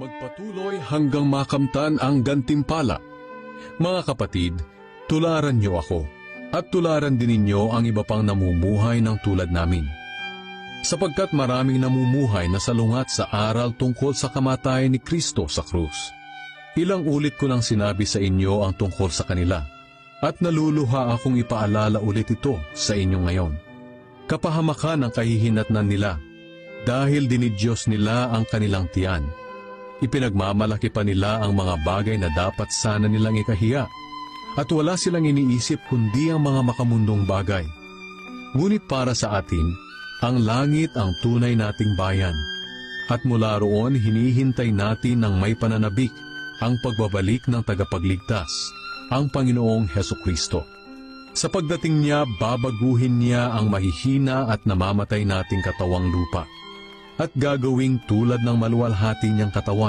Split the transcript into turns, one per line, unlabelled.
Magpatuloy hanggang makamtan ang gantimpala. Mga kapatid, tularan niyo ako at tularan din ninyo ang iba pang namumuhay ng tulad namin. Sapagkat maraming namumuhay na salungat sa aral tungkol sa kamatayan ni Kristo sa krus. Ilang ulit ko nang sinabi sa inyo ang tungkol sa kanila at naluluha akong ipaalala ulit ito sa inyo ngayon. Kapahamakan ang kahihinatnan nila dahil dinidyos nila ang kanilang tiyan. Ipinagmamalaki pa nila ang mga bagay na dapat sana nilang ikahiya at wala silang iniisip kundi ang mga makamundong bagay. Ngunit para sa atin, ang langit ang tunay nating bayan. At mula roon hinihintay natin ng may pananabik ang pagbabalik ng tagapagligtas, ang Panginoong Heso Kristo. Sa pagdating niya, babaguhin niya ang mahihina at namamatay nating katawang lupa at gagawing tulad ng maluwalhati niyang katawan